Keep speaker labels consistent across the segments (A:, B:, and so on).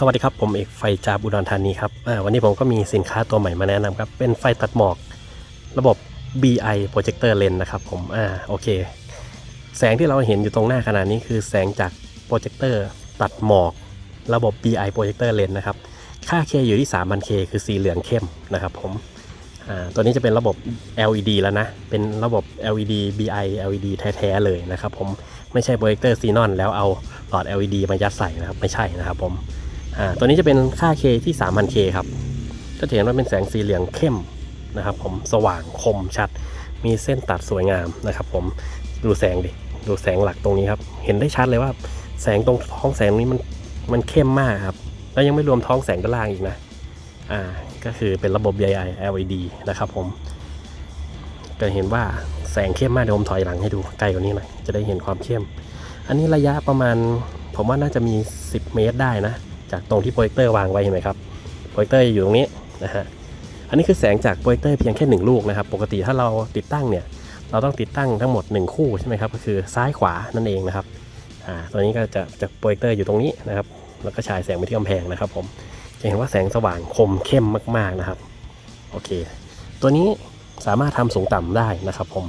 A: สวัสดีครับ ผมเอกไฟจาบุดรธานีครับวันนี้ผมก็มีสินค้าตัวใหม่มาแนะนำครับ เป็นไฟตัดหมอก ระบบ BI Projector Lens นะครับผมอ่าโอเค แสงที่เราเห็นอยู่ตรงหน้าขนาดนี้คือแสงจากโปรเจคเตอร์ตัดหมอก ระบบ BI Projector Lens นะครับ ค่า K อยู่ที่ 3000K คือสีเหลืองเข้มนะครับผมอ่าตัวนี้จะเป็นระบบ LED แล้วนะ เป็นระบบ LED BI LED แท้ๆเลยนะครับผมไม่ใช่โปรเจคเตอร์ซีนอนแล้วเอาหลอด LED มายัดใส่นะครับไม่ใช่นะครับผม อ่าตัวนี้จะเป็นค่า K ที่ 3000K ครับก็จะเห็นว่าเป็นแสงสีเหลืองเข้มนะครับ ผมสว่างคมชัด มีเส้นตัดสวยงามนะครับ ผมดูแสงดิดูแสงหลักตรงนี้ครับ เห็นได้ชัดเลยว่า แสงตรงท้องแสงนี้มันมันเข้มมากครับ แล้วยังไม่รวมท้องแสงด้านล่างอีกนะอ่าก็คือเป็นระบบ BI LED นะครับผมก็เห็นว่าแสงเข้มมากเดี๋ยวผมถอยหลังให้ดูใกล้กว่านี้หน่อยจะได้เห็นความเข้ม อันนี้ระยะประมาณ ผมว่าน่าจะมี 10 เมตรได้นะ จากตรงที่โปรเจคเตอร์วางไว้เห็นไหมครับโปรเจคเตอร์อยู่ตรงนี้นะฮะอันนี้คือแสงจากโปรเจคเตอร์เพียงแค่หนึ่งลูกนะครับ ปกติถ้าเราติดตั้งเนี่ยเราต้องติดตั้งทั้งหมด 1 คู่ใช่ไหมครับก็คือซ้ายขวานั่นเองนะครับอ่าตัวนี้ก็จะจากโปรเจคเตอร์อยู่ตรงนี้นะครับแล้วก็ฉายแสงไปที่กำแพงนะครับ ผมจะเห็นว่าแสงสว่างคมเข้มมากๆนะครับโอเค ตัวนี้สามารถทำสูงต่ำได้นะครับผม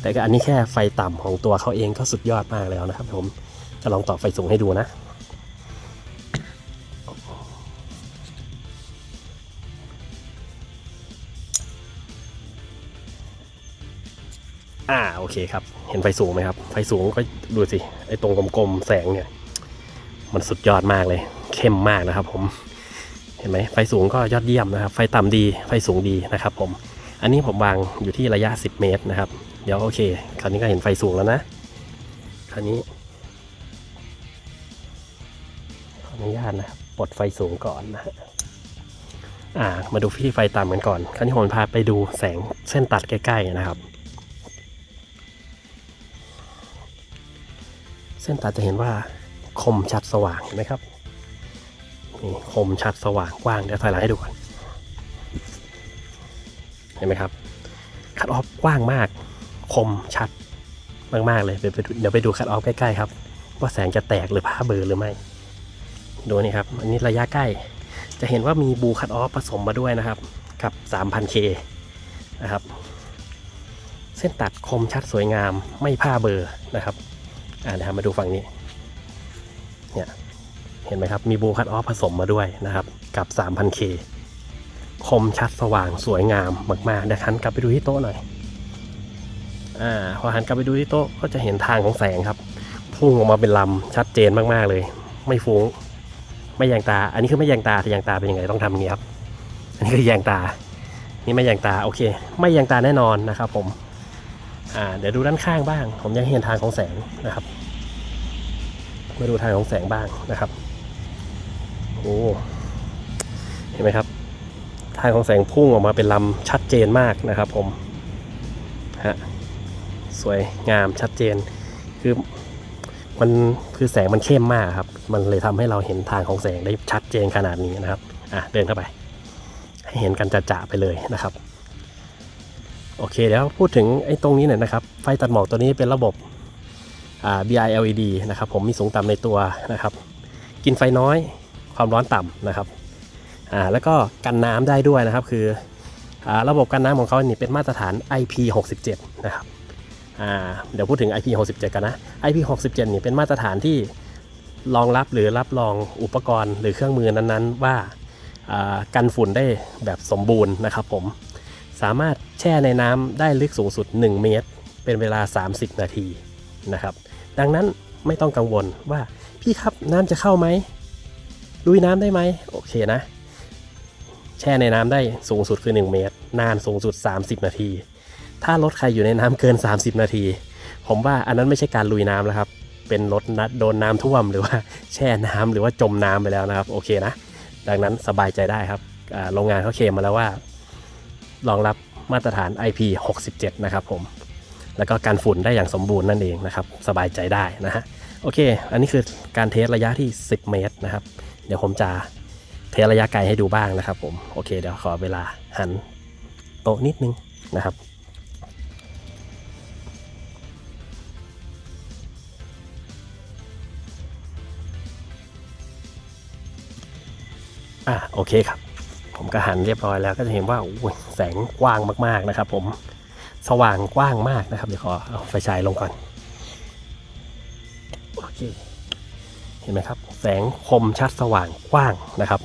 A: แต่ก็อันนี้แค่ไฟต่ำของตัวเขาเองก็สุดยอดมากแล้วนะครับผมจะลองต่อไฟสูงให้ดูนะ อ่าโอเคครับ เห็นไฟสูงไหมครับ ไฟสูงก็ดูสิ ไอ้ตรงกลมๆแสงเนี่ย มันสุดยอดมากเลย เข้มมากนะครับ ผม เห็นไหมไฟสูงก็ยอดเยี่ยมนะครับ ไฟต่ำดี ไฟสูงดีนะครับ ผม อันนี้ผมวางอยู่ที่ระยะ 10 เมตรนะครับ เดี๋ยวโอเค คราวนี้ก็เห็นไฟสูงแล้วนะ คราวนี้ขออนุญาตนะครับปลดไฟสูงก่อนนะฮะอ่า มาดูที่ไฟต่ำกันก่อน คราวนี้ผมพาไปดูแสงเส้นตัดใกล้ๆนะครับ ส้นตัดจะเห็นว่าคมชัดสว่างเห็นไหมครับนี่คมชัดสว่างกว้างเดี๋ยวถอยหลังให้ดูก่อนเห็นไหมครับ คัดออฟกว้างมาก คมชัดมากๆเลยเดี๋ยวไปดูเดี๋ยวไปดูคัดออฟใกล้ๆครับ ว่าแสงจะแตกหรือผ้าเบลอหรือไม่ ดูนี่ครับ อันนี้ระยะใกล้ จะเห็นว่ามีบูคัดออฟผสมมาด้วยนะครับ กับ 3,000K นะครับ เส้นตัดคมชัดสวยงามไม่ผ้าเบอร์นะครับ อ่าเดี๋ยวมาดูฝั่งนี้ เนี่ย เห็นไหมครับ มีบูคัตออฟผสมมาด้วยนะครับ กับ 3,000K คมชัดสว่างสวยงามมากๆเดี๋ยวหันกลับไปดูที่โต๊ะหน่อย อ่า พอหันกลับไปดูที่โต๊ะก็จะเห็นทางของแสงครับ พุ่งออกมาเป็นลำชัดเจนมากๆเลย ไม่ฟุ้ง ไม่แยงตา อันนี้คือไม่แยงตาแต่แยงตาเป็นยังไงต้องทำอย่างนี้ครับ อันนี้คือแยงตา นี่ไม่แยงตา โอเค ไม่แยงตาแน่นอนนะครับ ผม อ่า เดี๋ยวดูด้านข้างบ้าง ผมยังเห็นทางของแสงนะครับ มาดูทางของแสงบ้างนะครับโอ้เห็นไหมครับ ทางของแสงพุ่งออกมาเป็นลำชัดเจนมากนะครับ ผมฮะสวยงามชัดเจน คือมันคือแสงมันเข้มมากครับ มันเลยทำให้เราเห็นทางของแสงได้ชัดเจนขนาดนี้นะครับอะเดินเข้าไป ให้เห็นกันจะๆไปเลยนะครับ โอเคเดี๋ยวพูดถึงไอ้ตรงนี้หน่อยนะครับ ไฟตัดหมอกตัวนี้เป็นระบบ BI LED นะครับผมมีสูงต่ำในตัวนะครับ กินไฟน้อยความร้อนต่ำนะครับแล้วก็กันน้ำได้ด้วยนะครับ คืออระบบกันน้ำของเขาเนี่เป็นมาตรฐาน IP67 นะครับเดี๋ยวพูดถึง IP67 กันนะ IP67 นี่เป็นมาตรฐานที่รองรับหรือรับรองอุปกรณ์หรือเครื่องมือนั้นๆ ว่าอ่ากันฝุ่นได้แบบสมบูรณ์นะครับผมสามารถแช่ในน้ำได้ลึกสูงสุด 1 เมตร เป็นเวลา 30 นาที นะครับ ดังนั้นไม่ต้องกังวลว่าพี่ครับน้ำจะเข้าไหมลุยน้ำได้ไหมโอเคนะ แช่ในน้ำได้สูงสุดคือ 1 เมตร นานสูงสุด 30 นาที ถ้ารถใครอยู่ในน้ำเกิน 30 นาที ผมว่าอันนั้นไม่ใช่การลุยน้ำแล้วครับ เป็นรถนัดโดนน้ำท่วมหรือว่าแช่น้ำหรือว่าจมน้ำไปแล้วนะครับโอเคนะ ดังนั้นสบายใจได้ครับโรงงานเขาเคลมมาแล้วว่า รองรับมาตรฐาน IP67 นะครับผม แล้วก็การฝุ่นได้อย่างสมบูรณ์นั่นเองนะครับ สบายใจได้นะฮะโอเค อันนี้คือการเทสระยะที่ 10 เมตรนะครับ เดี๋ยวผมจะเทสระยะไกลให้ดูบ้างนะครับผมโอเคเดี๋ยวขอเวลาหันโต๊ะนิดนึงนะครับอะโอเคครับ ผมก็หันเรียบร้อยแล้วก็จะเห็นว่าโอ้ยแสงกว้างมากๆนะครับผม สว่างกว้างมากนะครับ เดี๋ยวขอเอาไฟฉายลงก่อน โอเค เห็นไหมครับ แสงคมชัดสว่างกว้างนะครับ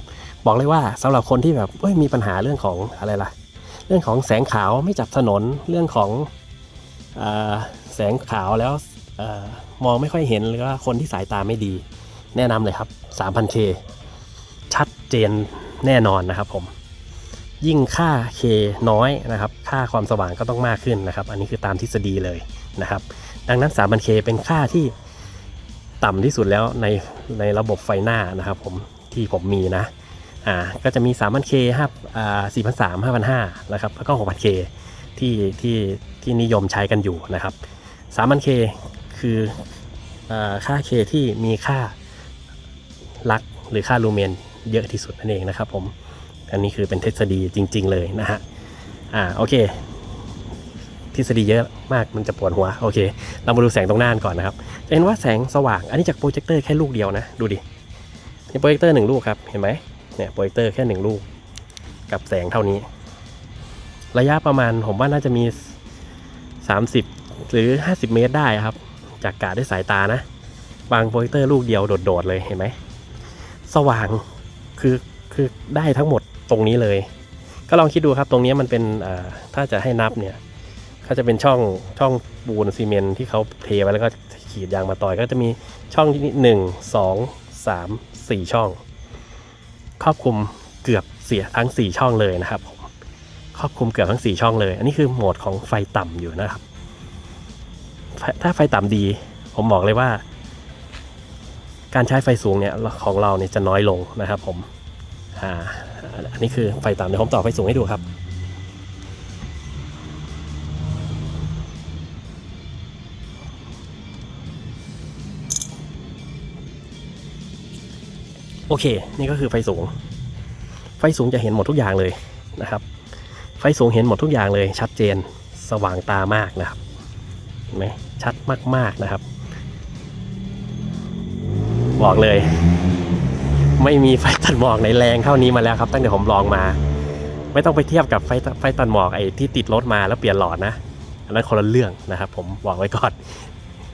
A: บอกเลยว่าสำหรับคนที่แบบเอ้ยมีปัญหาเรื่องของอะไรล่ะ เรื่องของแสงขาวไม่จับถนน เรื่องของอแสงขาวแล้วอมองไม่ค่อยเห็นหรือว่าคนที่สายตาไม่ดี แนะนำเลยครับ 3,000K ชัดเจนแน่นอนนะครับผม ยิ่งค่า K น้อยนะครับ ค่าความสว่างก็ต้องมากขึ้นนะครับ อันนี้คือตามทฤษฎีเลยนะครับ ดังนั้น 3,000K เป็นค่าที่ต่ำที่สุดแล้วในในระบบไฟหน้านะครับผมที่ผมมีนะอ่าก็จะมี 3,000K 5อ่า4,300 5,500นะครับแล้วก็ 6,000K ที่ที่ที่นิยมใช้กันอยู่นะครับ 3,000K คืออาค่า K ที่มีค่าลักหรือค่าลูเมนเยอะที่สุดนั่นเองนะครับผม อันนี้คือเป็นทฤษฎีจริง ๆ เลยนะฮะอ่าโอเค ทฤษฎีเยอะมากมันจะปวดหัวโอเค เรามาดูแสงตรงหน้าก่อนนะครับจะเห็นว่าแสงสว่างอันนี้จากโปรเจคเตอร์แค่ลูกเดียวนะดูดินี่โปรเจคเตอร์หนึ่งลูกครับเห็นไหมเนี่ยโปรเจคเตอร์แค่หนึ่งลูก กับแสงเท่านี้ ระยะประมาณผมว่าน่าจะมี 30 หรือ 50 เมตรได้ครับ จากกาด้วยสายตานะวางโปรเจคเตอร์ลูกเดียวโดดๆเลยเห็นไหมสว่างคือคือได้ทั้งหมด ตรงนี้เลย ก็ลองคิดดูครับตรงนี้มันเป็นถ้าจะให้นับเนี่ยก็จะเป็นช่องช่องปูนซีเมนที่เขาเทไว้แล้วก็ขีดยางมาต่อยก็จะมีช่องที่หนึ่งสองสามสี่ช่อง ครอบคลุมเกือบเสียทั้ง4ช่องเลยนะครับผมครอบคลุมเกือบทั้ง4ช่องเลย อันนี้คือโหมดของไฟต่ำอยู่นะครับ ถ้าไฟต่ำดี ผมบอกเลยว่า การใช้ไฟสูงเนี่ยของเราเนี่ยจะน้อยลงนะครับผม อ่าอันนี้คือไฟต่ำเดี๋ยวผมต่อไฟสูงให้ดูครับโอเค นี่ก็คือไฟสูง ไฟสูงจะเห็นหมดทุกอย่างเลยนะครับ ไฟสูงเห็นหมดทุกอย่างเลย ชัดเจน สว่างตามากนะครับ เห็นไหมชัดมากๆนะครับ บอกเลย ไม่มีไฟตัดหมอกในแรงเท่านี้มาแล้วครับ ตั้งแต่ผมลองมา ไม่ต้องไปเทียบกับไฟไฟตัดหมอกไอ้ที่ติดรถมาแล้วเปลี่ยนหลอดนะอันนั้นคนละเรื่องนะครับ ผมบอกไว้ก่อน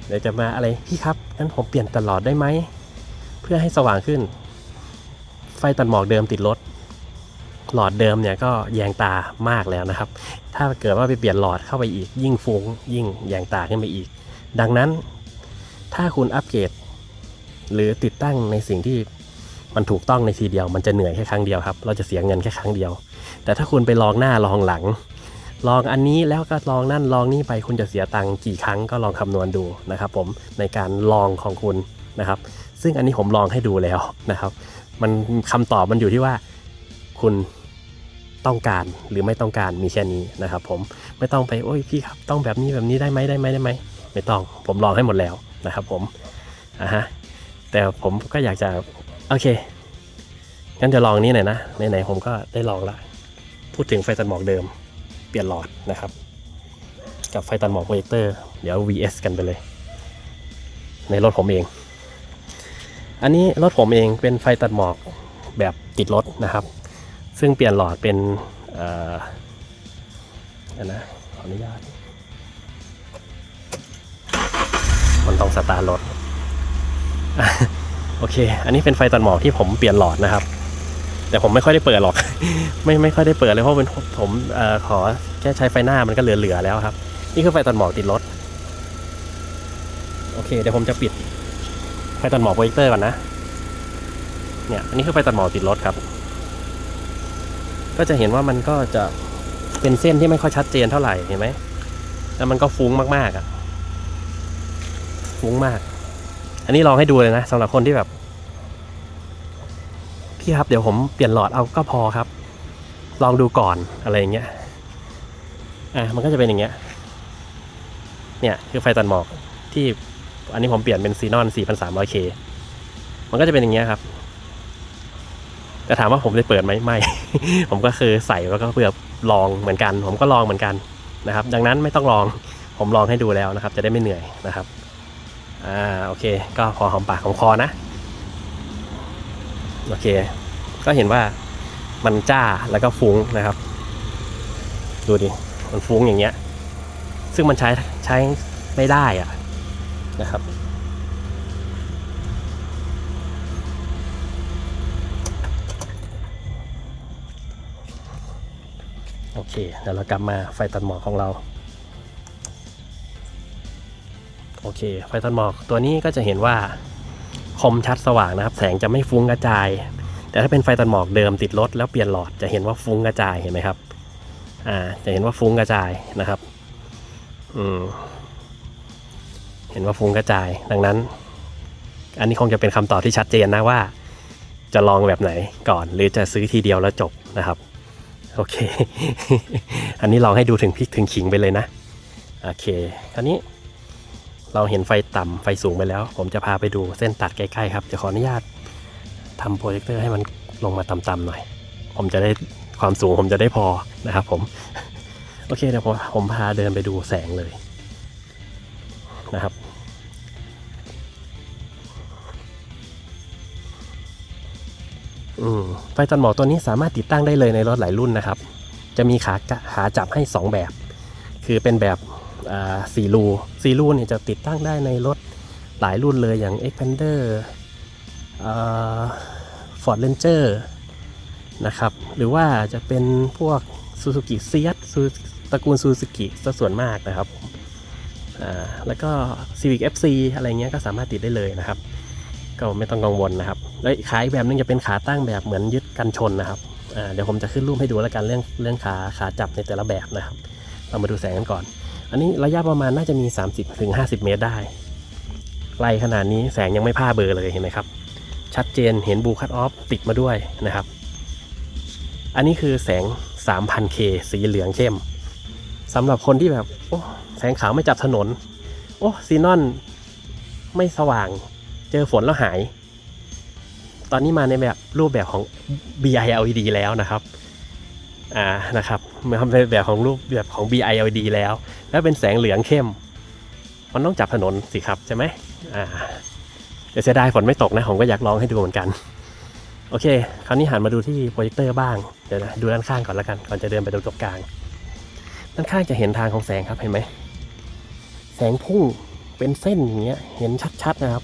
A: เดี๋ยวจะมาอะไรพี่ครับงั้นผมเปลี่ยนตลอดได้ไหมเพื่อให้สว่างขึ้น ไฟตัดหมอกเดิมติดรถหลอดเดิมเนี่ยก็แยงตามากแล้วนะครับ ถ้าเกิดว่าไปเปลี่ยนหลอดเข้าไปอีก ยิ่งฟุ้งยิ่งแยงตาขึ้นไปอีก ดังนั้นถ้าคุณอัปเกรดหรือติดตั้งในสิ่งที่ มันถูกต้องในทีเดียว มันจะเหนื่อยแค่ครั้งเดียวครับ เราจะเสียเงินแค่ครั้งเดียว แต่ถ้าคุณไปลองหน้าลองหลัง ลองอันนี้แล้วก็ลองนั่นลองนี่ไปคุณจะเสียตังค์กี่ครั้งก็ลองคำนวณดูนะครับ ผมในการลองของคุณนะครับ ซึ่งอันนี้ผมลองให้ดูแล้วนะครับ มันคำตอบมันอยู่ที่ว่าคุณต้องการหรือไม่ต้องการมีแค่นี้นะครับ ผมไม่ต้องไปโอ้ยพี่ครับต้องแบบนี้แบบนี้ได้ไหมได้ไหมได้ไหมไม่ต้องผมลองให้หมดแล้วนะครับ ผมอะฮะแต่ผมก็อยากจะ โอเค งั้นจะลองนี้หน่อยนะ ไหนๆผมก็ได้ลองละ พูดถึงไฟตัดหมอกเดิม เปลี่ยนหลอดนะครับ กับไฟตัดหมอกโปรเจคเตอร์ เดี๋ยว vs กันไปเลย ในรถผมเอง อันนี้รถผมเองเป็นไฟตัดหมอกแบบติดรถนะครับ ซึ่งเปลี่ยนหลอดเป็นอ่อเดี๋ยวนะ ขออนุญาต มันต้องสตาร์ทรถ โอเค อันนี้เป็นไฟตัดหมอกที่ผมเปลี่ยนหลอดนะครับ แต่ผมไม่ค่อยได้เปิดหรอก ไม่ไม่ค่อยได้เปิดเลยเพราะเป็นผมอขอแค่ใช้ไฟหน้ามันก็เหลือๆแล้วครับ นี่คือไฟตัดหมอกติดรถ โอเค เดี๋ยวผมจะปิดไฟตัดหมอกโปรเจคเตอร์ก่อนนะ เนี่ย อันนี้คือไฟตัดหมอกติดรถครับ ก็จะเห็นว่ามันก็จะเป็นเส้นที่ไม่ค่อยชัดเจนเท่าไหร่ เห็นไหม แล้วมันก็ฟุ้งมากๆอะฟุ้งมาก อันนี้ลองให้ดูเลยนะสำหรับคนที่แบบ พี่ครับเดี๋ยวผมเปลี่ยนหลอดเอาก็พอครับ ลองดูก่อนอะไรอย่างเงี้ยอะมันก็จะเป็นอย่างเงี้ย เนี่ยคือไฟตัดหมอกที่อันนี้ผมเปลี่ยนเป็นซีนอน 4,300K มันก็จะเป็นอย่างเงี้ยครับ แต่ถามว่าผมได้เปิดไหมไม่ ผมก็คือใส่แล้วก็เพื่อลองเหมือนกัน ผมก็ลองเหมือนกันนะครับ ดังนั้นไม่ต้องลอง ผมลองให้ดูแล้วนะครับ จะได้ไม่เหนื่อยนะครับ อ่าโอเค ก็พอหอมปากหอมคอนะ โอเค ก็เห็นว่ามันจ้าแล้วก็ฟุ้งนะครับ ดูดิมันฟุ้งอย่างเงี้ย ซึ่งมันใช้ใช้ไม่ได้อะนะครับ โอเคเดี๋ยวเรากลับมาไฟตัดหมอกของเรา เคไฟตัดหมอกตัวนี้ก็จะเห็นว่าคมชัดสว่างนะครับ แสงจะไม่ฟุ้งกระจาย แต่ถ้าเป็นไฟตัดหมอกเดิมติดรถแล้วเปลี่ยนหลอดจะเห็นว่าฟุ้งกระจายเห็นไหมครับอ่าจะเห็นว่าฟุ้งกระจายนะครับอืมเห็นว่าฟุ้งกระจาย ดังนั้น อันนี้คงจะเป็นคำตอบที่ชัดเจนนะว่า จะลองแบบไหนก่อน หรือจะซื้อทีเดียวแล้วจบนะครับโอเค อันนี้ลองให้ดูถึงพริกถึงขิงไปเลยนะ โอเค คราวนี้ เราเห็นไฟต่ำไฟสูงไปแล้ว ผมจะพาไปดูเส้นตัดใกล้ๆครับ จะขออนุญาตทำโปรเจคเตอร์ให้มันลงมาต่ำๆหน่อย ผมจะได้ความสูงผมจะได้พอนะครับผม โอเคเดี๋ยวผมพาเดินไปดูแสงเลยนะครับ อืมไฟตัดหมอกตัวนี้สามารถติดตั้งได้เลยในรถหลายรุ่นนะครับ จะมีขาขาจับให้ 2 แบบ คือเป็นแบบ สี่รูสี่รูเนี่ยจะติดตั้งได้ในรถหลายรุ่นเลยอย่าง Xpander อ่า Ford Ranger นะครับ หรือว่าจะเป็นพวก Suzuki s e a t ตระกูล Suzuki ซะส่วนมากนะครับแล้วก็ Civic FC อะไรเงี้ยก็สามารถติดได้เลยนะครับ ก็ไม่ต้องกังวลนะครับ แล้วขาอีกแบบนึงจะเป็นขาตั้งแบบเหมือนยึดกันชนนะครับเดี๋ยวผมจะขึ้นรูปให้ดูแล้วกันเรื่องเรื่องขาขาจับในแต่ละแบบนะครับ เรามาดูแสงกันก่อน อันนี้ระยะประมาณน่าจะมี 30ถึง50 เมตรได้ ไกลขนาดนี้แสงยังไม่พ่าเบลอเลยเห็นไหมครับ ชัดเจนเห็นบูคัตออฟติดมาด้วยนะครับ อันนี้คือแสง 3,000K สีเหลืองเข้มสำหรับคนที่แบบโอ้แสงขาวไม่จับถนน โอ้ซีนอนไม่สว่าง เจอฝนแล้วหาย ตอนนี้มาในแบบรูปแบบของ BILED แล้วนะครับ อ่านะครับมาในแบบของรูปแบบของ BILD แล้ว แล้วเป็นแสงเหลืองเข้ม มันต้องจับถนนสิครับใช่ไหมอ่าเดี๋ยวเสียดายฝนไม่ตกนะ ผมก็อยากลองให้ดูเหมือนกัน โอเค คราวนี้หันมาดูที่โปรเจคเตอร์บ้าง เดี๋ยวนะดูด้านข้างก่อนละกัน ก่อนจะเดินไปดูตรงกลาง ด้านข้างจะเห็นทางของแสงครับเห็นไหม แสงพุ่งเป็นเส้นอย่างเงี้ย เห็นชัดๆนะครับ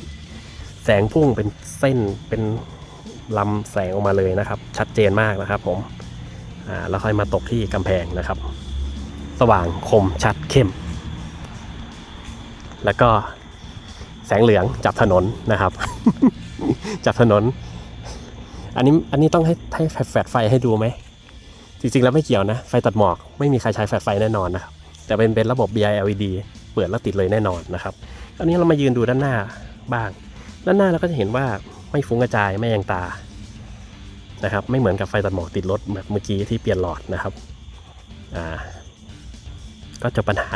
A: แสงพุ่งเป็นเส้นเป็นลำแสงออกมาเลยนะครับ ชัดเจนมากนะครับผม แล้วค่อยมาตกที่กำแพงนะครับ สว่างคมชัดเข้ม แล้วก็แสงเหลืองจับถนนนะครับ จับถนน อันนี้อันนี้ต้องให้ให้แฟลชไฟให้ดูไหม จริงๆ แล้วไม่เกี่ยวนะ ไฟตัดหมอกไม่มีใครใช้แฟลชไฟแน่นอนนะครับแต่เป็นเป็นระบบ B I L E D เปิดแล้วติดเลยแน่นอนนะครับคราวนี้เรามายืนดูด้านหน้าบ้าง ด้านหน้าเราก็จะเห็นว่าไม่ฟุ้งกระจายไม่แยงตา นะครับไม่เหมือนกับไฟตัดหมอกติดรถแบบเมื่อกี้ที่เปลี่ยนหลอดนะครับอ่าก็จบปัญหา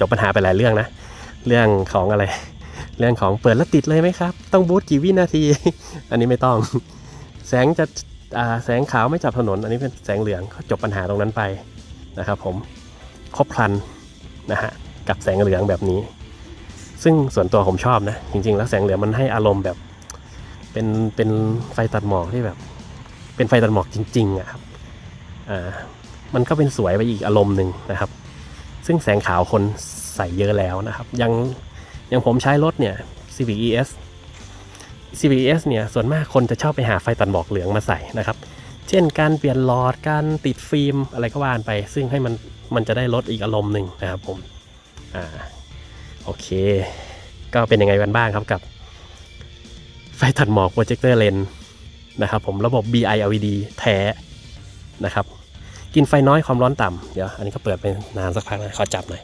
A: จบปัญหาไปหลายเรื่องนะ เรื่องของอะไร เรื่องของเปิดแล้วติดเลยไหมครับ ต้องบูตกี่วินาที อันนี้ไม่ต้อง แสงจะอ่าแสงขาวไม่จับถนน อันนี้เป็นแสงเหลืองก็จบปัญหาตรงนั้นไปนะครับ ผมครบครันนะฮะกับแสงเหลืองแบบนี้ ซึ่งส่วนตัวผมชอบนะ จริง ๆ แล้วแสงเหลืองมันให้อารมณ์แบบ เป็นเป็นไฟตัดหมอกที่แบบ เป็นไฟตัดหมอกจริงๆอะครับอ่ามันก็เป็นสวยไปอีกอารมณ์หนึ่งนะครับ ซึ่งแสงขาวคนใส่เยอะแล้วนะครับ ยังยังผมใช้รถเนี่ย Civic ES Civic ES เนี่ยส่วนมากคนจะชอบไปหาไฟตัดหมอกเหลืองมาใส่นะครับ เช่นการเปลี่ยนหลอดการติดฟิล์มอะไรก็ว่านไป ซึ่งให้มันมันจะได้ลดอีกอารมณ์หนึ่งนะครับผมอ่าโอเค ก็เป็นยังไงกันบ้างครับกับไฟตัดหมอกโปรเจคเตอร์เลน นะครับผมระบบ BILD แท้นะครับ กินไฟน้อยความร้อนต่ำเดี๋ยวอันนี้ก็เปิดไปนานสักพักนะขอจับหน่อย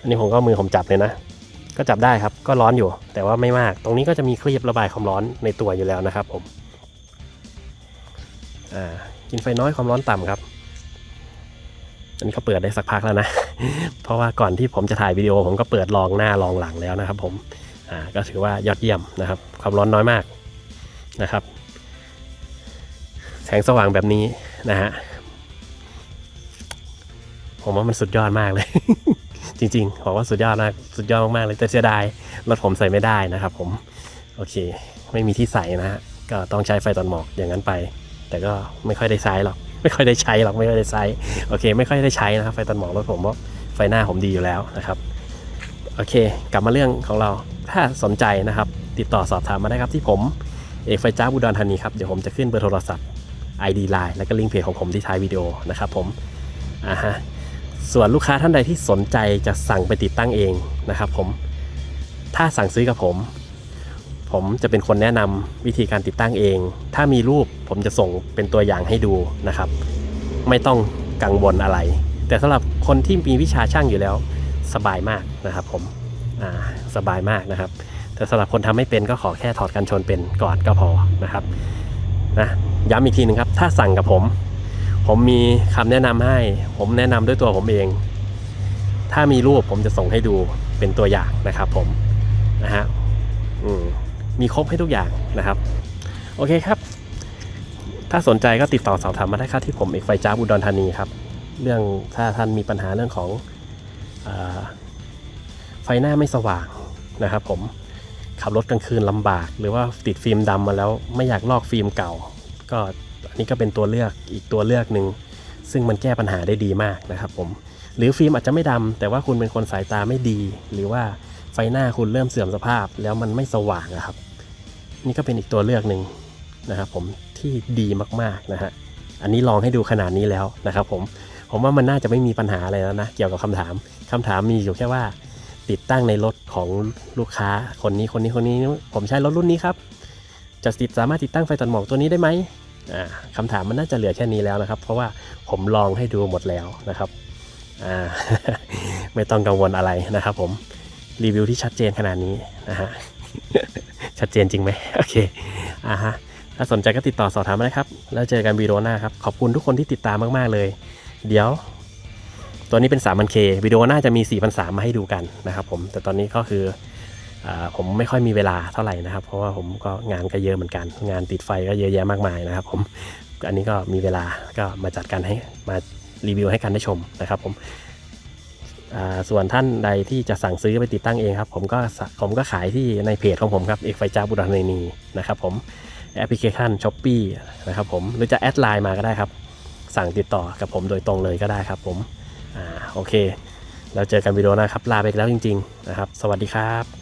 A: อันนี้ผมก็มือผมจับเลยนะ ก็จับได้ครับก็ร้อนอยู่ แต่ว่าไม่มาก ตรงนี้ก็จะมีครีบระบายความร้อนในตัวอยู่แล้วนะครับ ผมอ่ากินไฟน้อยความร้อนต่ำครับอันนี้ก็เปิดได้สักพักแล้วนะ เพราะว่าก่อนที่ผมจะถ่ายวิดีโอผมก็เปิดลองหน้าลองหลังแล้วนะครับ ผม อ่า ก็ถือว่ายอดเยี่ยมนะครับ ความร้อนน้อยมากนะครับ แสงสว่างแบบนี้นะฮะผมว่ามันสุดยอดมากเลย จริงๆผมว่าสุดยอดมากสุดยอดมากๆเลยแต่เสียดายรถผมใส่ไม่ได้นะครับ ผมโอเค ไม่มีที่ใส่นะฮะก็ต้องใช้ไฟตัดหมอกอย่างนั้นไป แต่ก็ไม่ค่อยได้ใช้หรอกไม่ค่อยได้ใช้หรอกไม่ค่อยได้ใช้โอเค ไม่ค่อยได้ใช้นะครับไฟตัดหมอกรถผมเพราะไฟหน้าผมดีอยู่แล้วนะครับโอเค กลับมาเรื่องของเราถ้าสนใจนะครับ ติดต่อสอบถามมาได้ครับที่ผมเอกไฟจ้าบุดรธานีครับเดี๋ยวผมจะขึ้นเบอร์โทรศัพท์ ID Line แล้วก็ลิงก์เพจของผมที่ท้ายวิดีโอนะครับผมอ่าฮะส่วนลูกค้าท่านใดที่สนใจจะสั่งไปติดตั้งเองนะครับผมถ้าสั่งซื้อกับผม ผมจะเป็นคนแนะนำวิธีการติดตั้งเอง ถ้ามีรูปผมจะส่งเป็นตัวอย่างให้ดูนะครับ ไม่ต้องกังวลอะไร แต่สำหรับคนที่มีวิชาช่างอยู่แล้วสบายมากนะครับผมสบายมากนะครับ แต่สำหรับคนทำไม่เป็นก็ขอแค่ถอดกันชนเป็นก่อนก็พอนะครับ นะย้ำอีกทีหนึ่งครับ ถ้าสั่งกับผม ผมมีคำแนะนำให้ ผมแนะนำด้วยตัวผมเอง ถ้ามีรูปผมจะส่งให้ดูเป็นตัวอย่างนะครับ ผมนะฮะมมีครบให้ทุกอย่างนะครับ โอเคครับ ถ้าสนใจก็ติดต่อสอบถามมาได้ครับที่ผมเอกไฟจ้าบุดรธานีครับ เรื่องถ้าท่านมีปัญหาเรื่องของอไฟหน้าไม่สว่างนะครับผม ขับรถกลางคืนลำบาก หรือว่าติดฟิล์มดำมาแล้วไม่อยากลอกฟิล์มเก่า ก็อันนี้ก็เป็นตัวเลือกอีกตัวเลือกหนึ่งซึ่งมันแก้ปัญหาได้ดีมากนะครับผมหรือฟิล์มอาจจะไม่ดำแต่ว่าคุณเป็นคนสายตาไม่ดี หรือว่าไฟหน้าคุณเริ่มเสื่อมสภาพ แล้วมันไม่สว่างอะครับ นี่ก็เป็นอีกตัวเลือกหนึ่งนะครับผมที่ดีมากๆนะฮะอันนี้ลองให้ดูขนาดนี้แล้วนะครับผมผมว่ามันน่าจะไม่มีปัญหาอะไรแล้วนะ เกี่ยวกับคำถามคำถามมีอยู่แค่ว่า ติดตั้งในรถของลูกค้าคนนี้คนนี้คนนี้ ผมใช้รถรุ่นนี้ครับ จะติดสามารถติดตั้งไฟตัดหมอกตัวนี้ได้ไหมอ่าคำถามมันน่าจะเหลือแค่นี้แล้วนะครับ เพราะว่าผมลองให้ดูหมดแล้วนะครับไม่ต้องกังวลอะไรนะครับ ผมรีวิวที่ชัดเจนขนาดนี้นะฮะชัดเจนจริงไหมโอเคอ่าฮะถ้าสนใจก็ติดต่อสอบถามมาได้ครับ แล้วเจอกันวีดีโอหน้าครับ ขอบคุณทุกคนที่ติดตามมาก ๆ เลย เดี๋ยว ตัวนี้เป็น 3,000K วิดีโอน่าจะมี4,300มาให้ดูกันนะครับผม แต่ตอนนี้ก็คืออผมไม่ค่อยมีเวลาเท่าไหร่นะครับ เพราะว่าผมก็งานก็เยอะเหมือนกัน งานติดไฟก็เยอะแยะมากมายนะครับผม อันนี้ก็มีเวลาก็มาจัดการให้มารีวิวให้กันได้ชมนะครับผมส่วนท่านใดที่จะสั่งซื้อไปติดตั้งเองครับ ผมก็ผมก็ขายที่ในเพจของผมครับเอกไฟจ้าบุรณีนีนะครับผมแอปพลิเคชันช้อปปี้นะครับผมหรือจะแอดไลน์มาก็ได้ครับ สั่งติดต่อกับผมโดยตรงเลยก็ได้ครับผม อ่าโอเค แล้วเจอกันวิดีโอหนะครับ ลาไปแล้วจริง ๆ นะครับ สวัสดีครับ